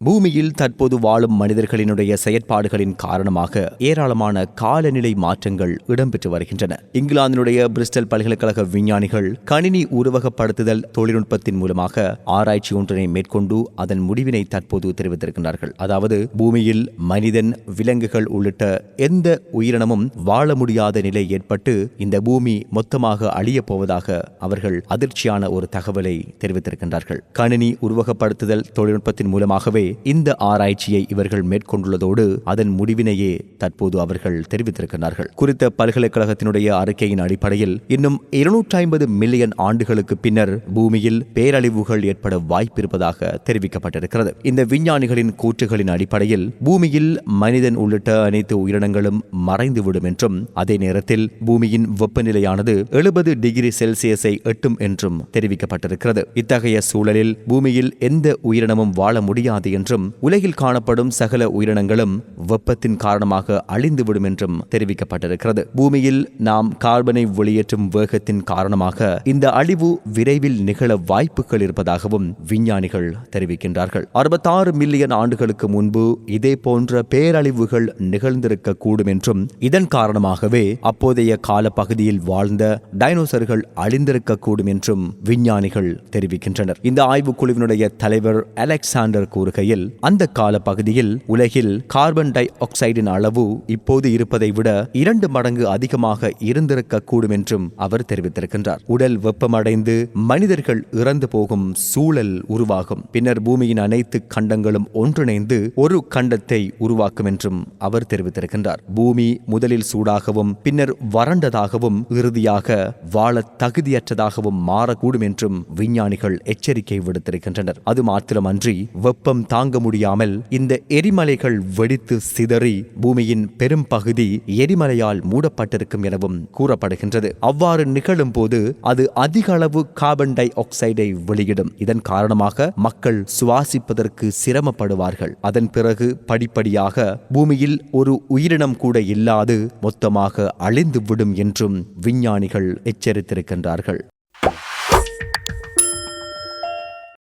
பூமியில் தற்போது வாழும் மனிதர்களினுடைய செயற்பாடுகளின் காரணமாக ஏராளமான காலநிலை மாற்றங்கள் இடம்பெற்று வருகின்றன. இங்கிலாந்தினுடைய பிரிஸ்டல் பல்கலைக்கழக விஞ்ஞானிகள் கணினி உருவகப்படுத்துதல் தொழில்நுட்பத்தின் மூலமாக ஆராய்ச்சி ஒன்றினை மேற்கொண்டு அதன் முடிவினை தற்போது தெரிவித்திருக்கிறார்கள் அதாவது பூமியில் மனிதன் விலங்குகள் உள்ளிட்ட எந்த உயிரினமும் வாழ முடியாத நிலை ஏற்பட்டு இந்த பூமி மொத்தமாக அழியப் போவதாக அவர்கள் அதிர்ச்சியான ஒரு தகவலை தெரிவித்திருக்கின்றார்கள். கணினி உருவகப்படுத்துதல் தொழில்நுட்பத்தின் மூலமாகவே இந்த ஆராய்ச்சியை இவர்கள் மேற்கொண்டுள்ளதோடு அதன் முடிவினையே தற்போது அவர்கள் தெரிவித்திருக்கிறார்கள். குறித்த பல்கலைக்கழகத்தினுடைய அறிக்கையின் அடிப்படையில் இன்னும் இருநூற்றி ஐம்பது மில்லியன் ஆண்டுகளுக்கு பின்னர் பூமியில் பேரழிவுகள் ஏற்பட வாய்ப்பிருப்பதாக தெரிவிக்கப்பட்டிருக்கிறது. இந்த விஞ்ஞானிகளின் கூற்றுகளின் அடிப்படையில் பூமியில் மனிதன் உள்ளிட்ட அனைத்து உயிரினங்களும் மறைந்துவிடும் என்றும் அதே நேரத்தில் பூமியின் வெப்பநிலையானது எழுபது டிகிரி செல்சியஸை எட்டும் என்றும் தெரிவிக்கப்பட்டிருக்கிறது. இத்தகைய சூழலில் பூமியில் எந்த உயிரினமும் வாழ முடியாது என்றும் உலகில் காணப்படும் சகல உயிரினங்களும் வெப்பத்தின் காரணமாக அழிந்துவிடும் என்றும் தெரிவிக்கப்பட்டிருக்கிறது. பூமியில் நாம் கார்பனை வெளியேற்றும் வேகத்தின் காரணமாக இந்த அழிவு விரைவில் நிகழ வாய்ப்புகள் இருப்பதாகவும் விஞ்ஞானிகள் தெரிவிக்கின்றார்கள். அறுபத்தாறு மில்லியன் ஆண்டுகளுக்கு முன்பு இதே போன்ற பேரழிவுகள் நிகழ்ந்திருக்க கூடும் என்றும் இதன் காரணமாகவே அப்போதைய காலப்பகுதியில் வாழ்ந்த டைனோசர்கள் அழிந்திருக்கக்கூடும் என்றும் விஞ்ஞானிகள் தெரிவிக்கின்றனர். இந்த ஆய்வுக்குழுவினுடைய தலைவர் அலெக்சாண்டர் கூறுகை கூறுகையில் அந்த கால பகுதியில் உலகில் கார்பன் டை ஆக்சைடின் அளவு இப்போது இருப்பதை விட இரண்டு மடங்கு அதிகமாக இருந்திருக்க கூடும் என்றும் அவர் தெரிவித்திருக்கின்றார். உடல் வெப்பமடைந்து மனிதர்கள் இறந்து போகும் சூழல் உருவாகும். பின்னர் பூமியின் அனைத்து கண்டங்களும் ஒன்றிணைந்து ஒரு கண்டத்தை உருவாக்கும் என்றும் அவர் தெரிவித்திருக்கின்றார். பூமி முதலில் சூடாகவும் பின்னர் வறண்டதாகவும் இறுதியாக வாழ தகுதியற்றதாகவும் மாறக்கூடும் என்றும் விஞ்ஞானிகள் எச்சரிக்கை விடுத்திருக்கின்றனர். அது மாத்திரமன்றி வெப்பம் தாங்க முடியாமல் இந்த எரிமலைகள் வெடித்து சிதறி பூமியின் பெரும் பகுதி எரிமலையால் மூடப்பட்டிருக்கும் எனவும் கூறப்படுகின்றது. அவ்வாறு நிகழும் போது அது அதிக அளவு கார்பன் டை ஆக்சைடை வெளியிடும். இதன் காரணமாக மக்கள் சுவாசிப்பதற்கு சிரமப்படுவார்கள். அதன் பிறகு படிப்படியாக பூமியில் ஒரு உயிரினம் கூட இல்லாது மொத்தமாக அழிந்து விடும் என்றும் விஞ்ஞானிகள் எச்சரித்திருக்கின்றார்கள்.